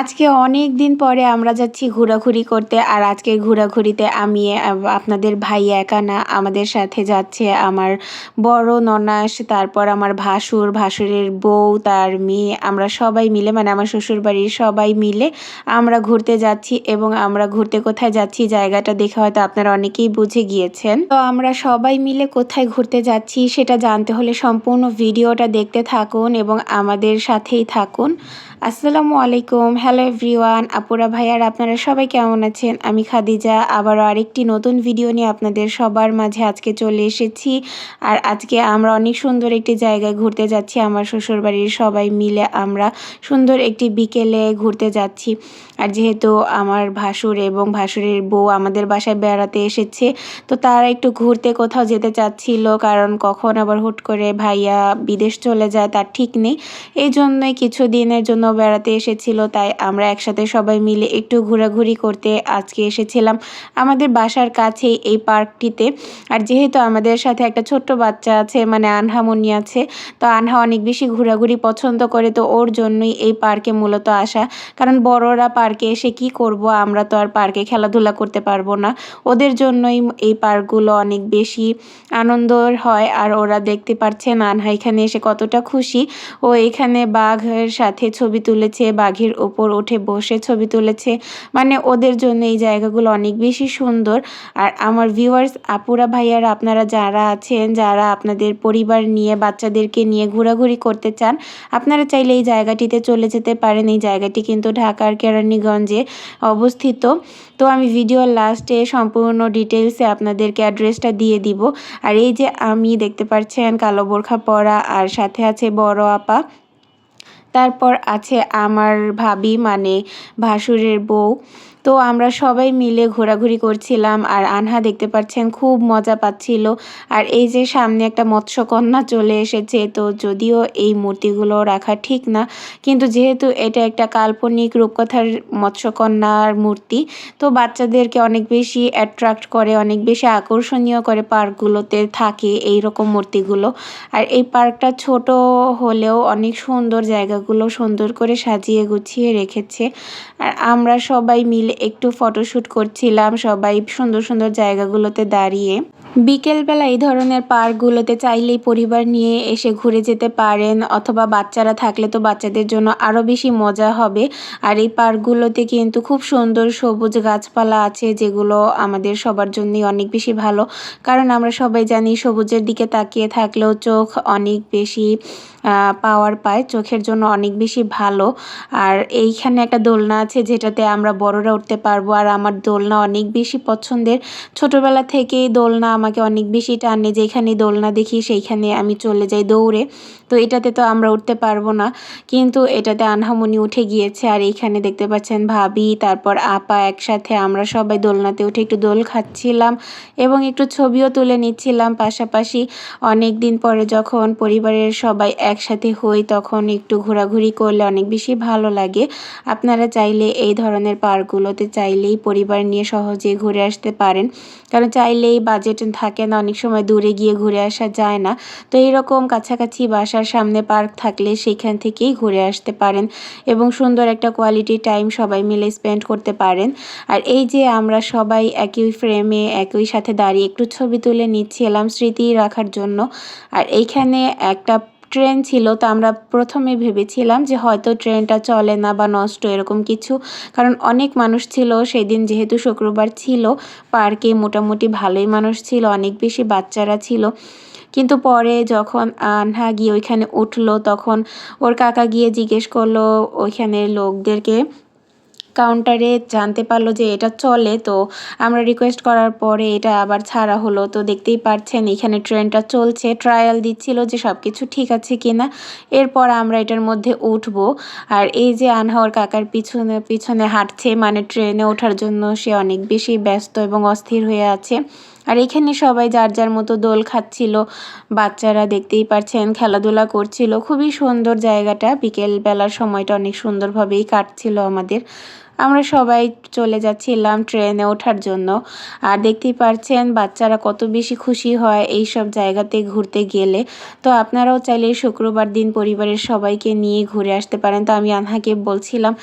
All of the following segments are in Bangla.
আজকে অনেক দিন পরে আমরা যাচ্ছি ঘোরাঘুরি করতে আর আজকে ঘোরাঘুরিতে আমি আপনাদের ভাই একা না, আমাদের সাথে যাচ্ছে আমার বড় ননাস, তারপর আমার ভাসুর, ভাসুরের বউ, তার মেয়ে, আমরা সবাই মিলে মানে আমার শ্বশুর বাড়ির সবাই মিলে আমরা ঘুরতে যাচ্ছি এবং আমরা ঘুরতে কোথায় যাচ্ছি জায়গাটা দেখে হয়তো আপনারা অনেকেই বুঝে গিয়েছেন। তো আমরা সবাই মিলে কোথায় ঘুরতে যাচ্ছি সেটা জানতে হলে সম্পূর্ণ ভিডিওটা দেখতে থাকুন এবং আমাদের সাথেই থাকুন। আসসালামু আলাইকুম। হ্যালো এভরিওয়ান আপুরা ভাইয়ার আপনারা সবাই কেমন আছেন? আমি খাদিজা, আবারও আরেকটি নতুন ভিডিও নিয়ে আপনাদের সবার মাঝে আজকে চলে এসেছি। আর আজকে আমরা অনেক সুন্দর একটি জায়গায় ঘুরতে যাচ্ছি, আমার শ্বশুরবাড়ির সবাই মিলে আমরা সুন্দর একটি বিকেলে ঘুরতে যাচ্ছি। আর যেহেতু আমার ভাসুর এবং ভাসুরের বউ আমাদের বাসায় বেড়াতে এসেছে, তো তারা একটু ঘুরতে কোথাও যেতে চাচ্ছিল, কারণ কখন আবার হুট করে ভাইয়া বিদেশ চলে যায় তার ঠিক নেই। এই জন্যই কিছু দিনের জন্য বেড়াতে এসেছিল, তাই আমরা একসাথে সবাই মিলে একটু ঘোরাঘুরি করতে আজকে এসেছিলাম আমাদের বাসার কাছেই এই পার্কটিতে। আর যেহেতু আমাদের সাথে একটা ছোট্ট বাচ্চা আছে মানে আনহামনি আছে, তো আনহা অনেক বেশি ঘোরাঘুরি পছন্দ করে, তো ওর জন্যই এই পার্কে মূলত আসা। কারণ বড়রা পার্কে এসে কি করব, আমরা তো আর পার্কে খেলাধুলা করতে পারব না। ওদের জন্যই এই পার্কগুলো অনেক বেশি আনন্দর হয়, আর ওরা দেখতে পারছেন আনহা এখানে এসে কতটা খুশি। ও এখানে বাঘের সাথে ছবি তুলেছে, বাঘের ওপর উঠে বসে ছবি তুলেছে। মানে ওদের জন্য এই জায়গাগুলো অনেক বেশি সুন্দর। আর আমার ভিউয়ার্স আপুরা, ভাইয়ারা, আপনারা যারা আছেন, যারা আপনাদের পরিবার নিয়ে, বাচ্চাদেরকে নিয়ে ঘোরাঘুরি করতে চান, আপনারা চাইলে এই জায়গাটিতে চলে যেতে পারেন। এই জায়গাটি কিন্তু ঢাকার কেরানীগঞ্জে অবস্থিত। তো আমি ভিডিওর লাস্টে সম্পূর্ণ ডিটেলসে আপনাদেরকে অ্যাড্রেসটা দিয়ে দিব। আর এই যে আমি দেখতে পাচ্ছেন, কালো বোরখা পরা, আর সাথে আছে বড় আপা। তারপর আছে আমার ভাবি মানে ভাসুরের বউ। তো আমরা সবাই মিলে ঘোরাঘুরি করছিলাম আর আনহা দেখতে পাচ্ছেন খুব মজা পাচ্ছিল। আর এই যে সামনে একটা মৎস্যকন্যা চলে এসেছে, তো যদিও এই মূর্তিগুলো রাখা ঠিক না, কিন্তু যেহেতু এটা একটা কাল্পনিক রূপকথার মৎস্যকন্যার মূর্তি, তো বাচ্চাদেরকে অনেক বেশি অ্যাট্রাক্ট করে, অনেক বেশি আকর্ষণীয় করে পার্কগুলোতে থাকে এই রকম মূর্তিগুলো। আর এই পার্কটা ছোট হলেও অনেক সুন্দর জায়গাগুলো সুন্দর করে সাজিয়ে গুছিয়ে রেখেছে। আর আমরা সবাই মিলে একটু ফটোশ্যুট করছিলাম সবাই সুন্দর সুন্দর জায়গাগুলোতে দাঁড়িয়ে। বিকেলবেলা এই ধরনের পার্কগুলোতে চাইলেই পরিবার নিয়ে এসে ঘুরে যেতে পারেন, অথবা বাচ্চারা থাকলে তো বাচ্চাদের জন্য আরও বেশি মজা হবে। আর এই পার্কগুলোতে কিন্তু খুব সুন্দর সবুজ গাছপালা আছে, যেগুলো আমাদের সবার জন্যই অনেক বেশি ভালো। কারণ আমরা সবাই জানি সবুজের দিকে তাকিয়ে থাকলেও চোখ অনেক বেশি পাওয়ার পায়, চোখের জন্য অনেক বেশি ভালো। আর এইখানে একটা দোলনা আছে যেটাতে আমরা বড়রা উঠতে পারব। আর আমার দোলনা অনেক বেশি পছন্দের। ছোটোবেলা থেকেই দোলনা আমাকে অনেক বেশি টানে। যেখানে দোলনা দেখি সেইখানে আমি চলে যাই দৌড়ে। তো এটাতে তো আমরা উঠতে পারব না। কিন্তু এটাতে আনহামনি উঠে গিয়েছে। আর এইখানে দেখতে পাচ্ছেন ভাবি, তারপর আপা একসাথে আমরা সবাই দোলনাতে উঠে একটু দোল খাচ্ছিলাম এবং একটু ছবিও তুলে নিচ্ছিলাম। পাশাপাশি অনেক দিন পরে যখন পরিবারের সবাই একসাথে হই, তখন একটু ঘোরাঘুরি করলে অনেক বেশি ভালো লাগে। আপনারা চাইলে এই ধরনের পার্কগুলোতে চাইলেই পরিবার নিয়ে সহজে ঘুরে আসতে পারেন। কারণ চাইলেই বাজেট থাকে না, অনেক সময় দূরে গিয়ে ঘুরে আসা যায় না। তো এইরকম কাছাকাছি বাসার সামনে পার্ক থাকলে সেখান থেকেই ঘুরে আসতে পারেন এবং সুন্দর একটা কোয়ালিটি টাইম সবাই মিলে স্পেন্ড করতে পারেন। আর এই যে আমরা সবাই একই ফ্রেমে একই সাথে দাঁড়িয়ে একটু ছবি তুলে নিচ্ছিলাম স্মৃতি রাখার জন্য, আর এইখানে একটা ট্রেন ছিল, তো আমরা প্রথমে ভেবেছিলাম যে হয়তো ট্রেনটা চলে না বা নষ্ট, এরকম কিছু। কারণ অনেক মানুষ ছিল, সেদিন যেহেতু শুক্রবার ছিল, পার্কে মোটামুটি ভালোই মানুষ ছিল, অনেক বেশি বাচ্চারা ছিল। কিন্তু পরে যখন আনহা গিয়ে ওইখানে উঠল, তখন ওর কাকা গিয়ে জিজ্ঞেস করল ওইখানের লোকদেরকে কাউন্টারে জানতে পারল যে এটা চলে, তো আমরা রিকোয়েস্ট করার পরে এটা আবার ছাড়া হলো। তো দেখতেই পাচ্ছেন এখানে ট্রেনটা চলছে। ট্রায়াল দিচ্ছিল যে সব কিছু ঠিক আছে কিনা। এরপর আমরা এটার মধ্যে উঠব। আর এই যে আনহাওয়ার কাকার পিছনে পিছনে হাঁটছে মানে ট্রেনে ওঠার জন্য সে অনেক বেশি ব্যস্ত এবং অস্থির হয়ে আছে। আর এখানে সবাই যার যার মতো দোল খাচ্ছিল। বাচ্চারা দেখতেই পারছেন খেলাধুলা করছিল। খুবই সুন্দর জায়গাটা। বিকেল বেলার সময়টা অনেক সুন্দরভাবেই কাটছিল আমাদের। আমরা সবাই চলে যাচ্ছিলাম ট্রেনে ওঠার জন্য। আর দেখতেই পারছেন, বাচ্চারা কত বেশি খুশি হয় এই সব জায়গাতে ঘুরতে গেলে। তো আপনারাও চাইলে শুক্রবার দিন পরিবারের সবাইকে নিয়ে ঘুরে আসতে পারেন। তো আমি আনহাকে বলছিলাম,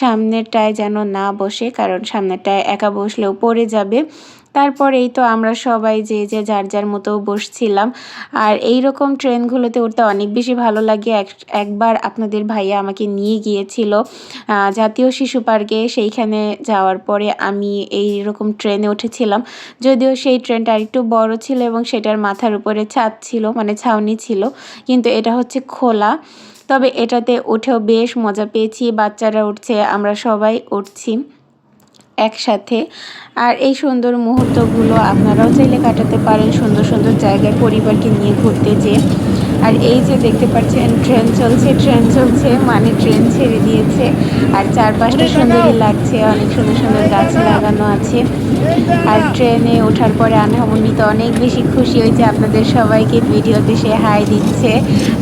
সামনেরটায় যেন না বসে, কারণ সামনেরটায় একা বসলেও পড়ে যাবে। তারপর এই তো আমরা সবাই যে যে যার যার মতো বসছিলাম। আর এই রকম ট্রেনগুলোতে উঠতে অনেক বেশি ভালো লাগে। এক, একবার আপনাদের ভাইয়া আমাকে নিয়ে গিয়েছিল জাতীয় শিশু পার্কে সেইখানে যাওয়ার পরে আমি এই রকম ট্রেনে উঠেছিলাম। যদিও সেই ট্রেনটা আরেকটু বড় ছিল এবং সেটার মাথার উপরে ছাদ ছিল মানে ছাউনি ছিল, কিন্তু এটা হচ্ছে খোলা। তবে এটাতে উঠেও বেশ মজা পেয়েছি, বাচ্চারা উঠছে, আমরা সবাই উঠছি একসাথে। আর এই সুন্দর মুহূর্তগুলো আপনারাও চাইলে কাটাতে পারেন, সুন্দর সুন্দর জায়গায় পরিবারকে নিয়ে ঘুরতে যেয়ে। আর এই যে দেখতে পাচ্ছেন ট্রেন চলছে ট্রেন চলছে মানে ট্রেন ছেড়ে দিয়েছে। আর চারপাশটা সুন্দরই লাগছে, অনেক সুন্দর সুন্দর গাছ লাগানো আছে। আর ট্রেনে ওঠার পরে আনহামনি তো অনেক বেশি খুশি হয়েছে আপনাদের সবাইকে ভিডিওতে সে হাই দিচ্ছে।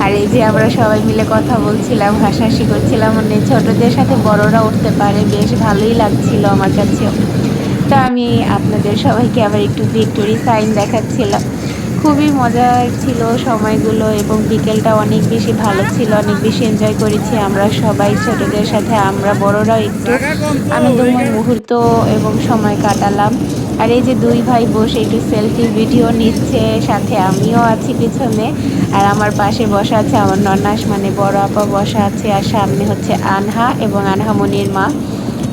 আর এই যে আমরা সবাই মিলে কথা বলছিলাম, হাসাহাসি করছিলাম মানে ছোটদের সাথে বড়রা উঠতে পারে, বেশ ভালোই লাগছিল আমার কাছেও। তো আমি আপনাদের সবাইকে আবার একটু ভিক্টোরি সাইন দেখাচ্ছিলাম। খুবই মজার ছিল সময়গুলো এবং বিকেলটা অনেক বেশি ভালো ছিল, অনেক বেশি এনজয় করেছি আমরা সবাই, ছোটদের সাথে আমরা, বড়রাও একটু আনন্দময় মুহূর্ত এবং সময় কাটালাম। আর এই যে দুই ভাই বসে একটু সেলফি ভিডিও নিচ্ছে, সাথে আমিও আছি পিছনে। আর আমার পাশে বসা আছে আমার ননাস মানে বড় আপা বসা আছে, আর সামনে হচ্ছে আনহা এবং আনহামনির মা।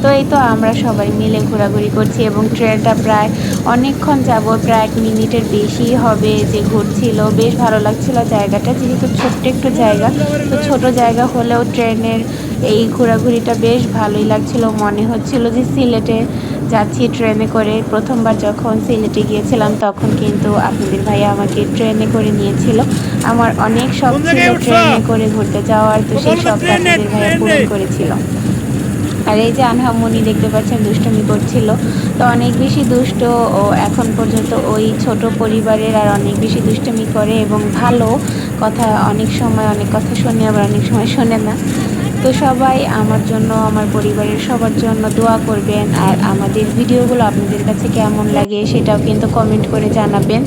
তো এই তো আমরা সবাই মিলে ঘোরাঘুরি করছি এবং ট্রেনটা প্রায় অনেকক্ষণ যাব প্রায় এক মিনিটের বেশি হবে যে ঘুরছিল। বেশ ভালো লাগছিল জায়গাটা যেহেতু ছোট্ট একটু জায়গা তো ছোট জায়গা হলেও ট্রেনের এই ঘোরাঘুরিটা বেশ ভালোই লাগছিল। মনে হচ্ছিল যে সিলেটে যাচ্ছি ট্রেনে করে। প্রথমবার যখন সিলেটে গিয়েছিলাম তখন কিন্তু আপনাদের ভাইয়া আমাকে ট্রেনে করে নিয়েছিল। আমার অনেক শখ ছিল ট্রেনে করে ঘুরতে যাওয়ার তো সেই শখটা আপনাদের ভাইয়া পূরণ করেছিল। আর এই যে আনহামনি দেখতে পাচ্ছেন, দুষ্টমি করছিল। তো অনেক বেশি দুষ্ট ও এখন পর্যন্ত ওই ছোট পরিবারের আর অনেক বেশি দুষ্টমি করে এবং ভালো কথা অনেক সময়, অনেক কথা শোনে, আবার অনেক সময় শোনে না। তো সবাই আমার জন্য, আমার পরিবারের সবার জন্য দোয়া করবেন। আর আমাদের ভিডিওগুলো আপনাদের কাছে কেমন লাগে সেটাও কিন্তু কমেন্ট করে জানাবেন।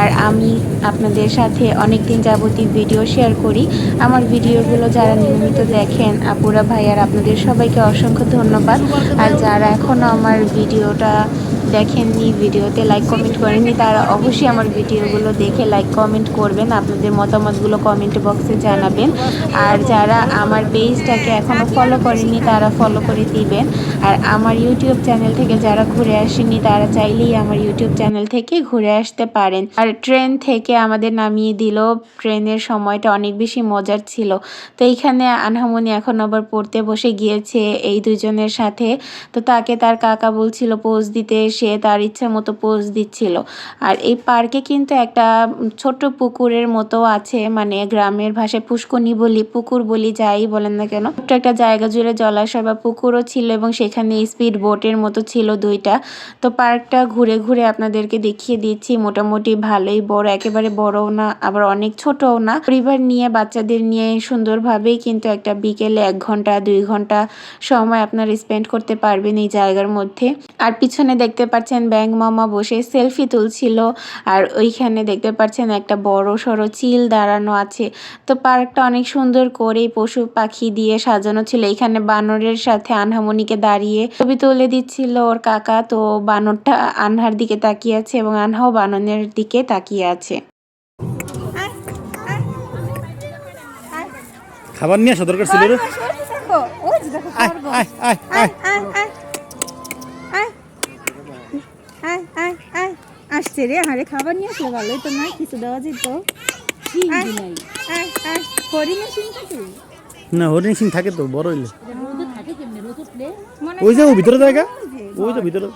আর আমি আপনাদের সাথে অনেক দিন যাবতীয় ভিডিও শেয়ার করি। আমার ভিডিওগুলো যারা নিয়মিত দেখেন, আপুরা, ভাইয়ার, আপনাদের সবাইকে অসংখ্য ধন্যবাদ। আর যারা এখনও আমার ভিডিওটা দেখেননি, ভিডিওতে লাইক কমেন্ট করেননি, তারা অবশ্যই আমার ভিডিওগুলো দেখে লাইক কমেন্ট করবেন। আপনাদের মতামতগুলো কমেন্ট বক্সে জানাবেন। আর যারা আমার পেজটাকে এখনও ফলো করেননি, তারা ফলো করে দিবেন। আর আমার ইউটিউব চ্যানেল থেকে যারা ঘুরে আসেনি তারা চাইলেই আমার ইউটিউব চ্যানেল থেকে ঘুরে আসতে পারেন। আর ট্রেন থেকে আমাদের নামিয়ে দিল। ট্রেনের সময়টা অনেক বেশি মজার ছিল। তো এইখানে আনহামনি এখন আবার পড়তে বসে গিয়েছে এই দুজনের সাথে। তো তাকে তার কাকা বলছিল পোজ দিতে, সে তার ইচ্ছা মতো পোজ দিচ্ছিল। আর এই পার্কে কিন্তু একটা ছোট্ট পুকুরের মতো আছে মানে গ্রামের ভাষায় পুষ্কনি বলি, পুকুর বলি যাই বলেন না কেন। ছোট্ট একটা জায়গা জুড়ে জলাশয় বা পুকুরও ছিল এবং সেখানে স্পিড বোটের মতো ছিল দুইটা। তো পার্কটা ঘুরে ঘুরে আপনাদেরকে দেখিয়ে দিচ্ছি। মোটামুটি ভালোই বড়, একেবারে বড়ও না, আবার অনেক ছোটও না। পরিবার নিয়ে, বাচ্চাদের নিয়ে সুন্দরভাবেই কিন্তু একটা বিকেলে এক ঘণ্টা, দুই ঘণ্টা সময় আপনার স্পেন্ড করতে পারবেন এই জায়গার মধ্যে। আর পিছনে দেখতে পাচ্ছেন ব্যাং মামা বসে সেলফি তুলছিল, আর ওইখানে দেখতে পাচ্ছেন একটা বড় সড়ো চিল দাঁড়ানো আছে। তো পার্কটা অনেক সুন্দর করে পশু পাখি দিয়ে সাজানো ছিল, এখানে বানরের সাথে আনহামনিকে দাঁড়িয়ে ছবি তুলে দিচ্ছিল ওর কাকা। তো বানরটা আনহার দিকে তাকিয়ে আছে এবং আনহাও বাননের দিকে দিকে তাকিয়ে আছে। খাবার নিয়ে আসা দরকার ছিল রে। আসছে রে আরে খাবার নিয়ে আসলে ভালোই তো না? কিছু দেওয়া যেত। না হরিণ সিং থাকে তো বড় হইলে। ওই যে ভিতরে জায়গা ওই যে ভিতরে।